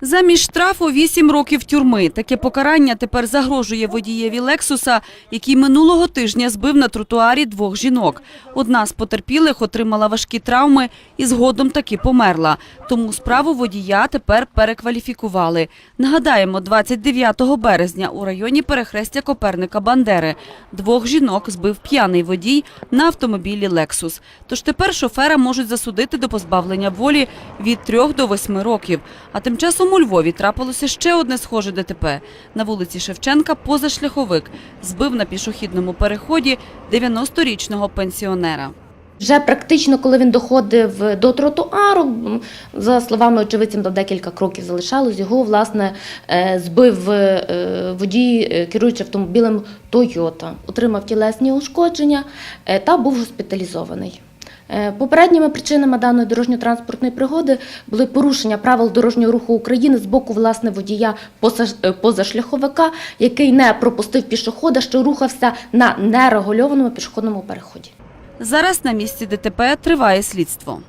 Замість штрафу 8 років тюрми. Таке покарання тепер загрожує водієві Лексуса, який минулого тижня збив на тротуарі двох жінок. Одна з потерпілих отримала важкі травми і згодом таки померла. Тому справу водія тепер перекваліфікували. Нагадаємо, 29 березня у районі перехрестя Коперника Бандери двох жінок збив п'яний водій на автомобілі Лексус. Тож тепер шофера можуть засудити до позбавлення волі від 3 до 8 років. А тим часом у Львові трапилося ще одне схоже ДТП. На вулиці Шевченка позашляховик збив на пішохідному переході 90-річного пенсіонера. Вже практично, коли він доходив до тротуару, за словами очевидців, там декілька кроків залишалось, його власне е, збив е, водій, е, керуючи автомобілем Toyota. Отримав тілесні ушкодження та був госпіталізований. Е, Попередніми причинами даної дорожньо-транспортної пригоди були порушення правил дорожнього руху України з боку власне водія е, позашляховика, який не пропустив пішохода, що рухався на нерегульованому пішохідному переході. Зараз на місці ДТП триває слідство.